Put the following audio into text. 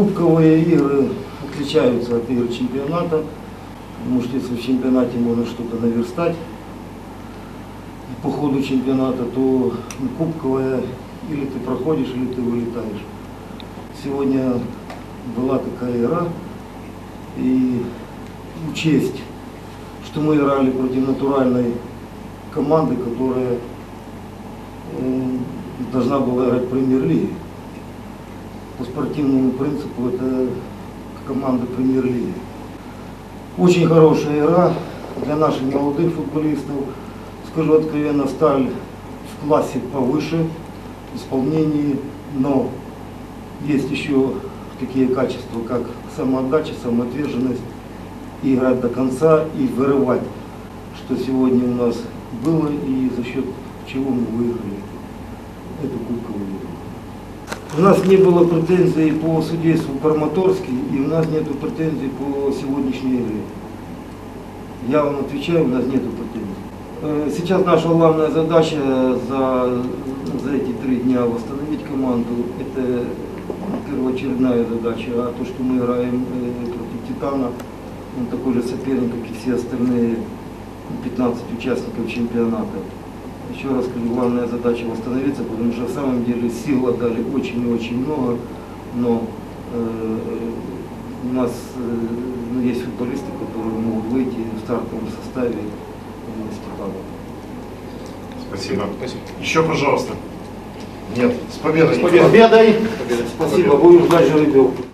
Кубковые игры отличаются от игр чемпионата, что если в чемпионате можно что-то наверстать по ходу чемпионата, то кубковая или ты проходишь, или ты вылетаешь. Сегодня была такая игра, и учесть, что мы играли против натуральной команды, которая э, должна была играть в премьер-лиге. По спортивному принципу это команда премьер-лиги. Очень хорошая игра для наших молодых футболистов. Скажу откровенно, сталь в классе повыше в исполнении, но есть еще такие качества, как самоотдача, самоотверженность, играть до конца и вырывать, что сегодня у нас было и за счет чего мы выиграли эту кубковую игру. У нас не было претензий по судейству Краматорский, и у нас нет претензий по сегодняшней игре. Я вам отвечаю, у нас нет претензий. Э, Сейчас наша главная задача за, за эти три дня восстановить команду. Это первоочередная задача. А то, что мы играем э, против Титана, он такой же соперник, как и все остальные 15 участников чемпионата. Еще раз скажу, главная задача восстановиться, потому что в самом деле сил отдали очень и очень много, но э, у нас э, ну, есть футболисты, которые могут выйти в стартовом составе э, Степана. Спасибо. Еще, пожалуйста. Нет, с победой. С победой! Спасибо, будем ждать жеребьевку.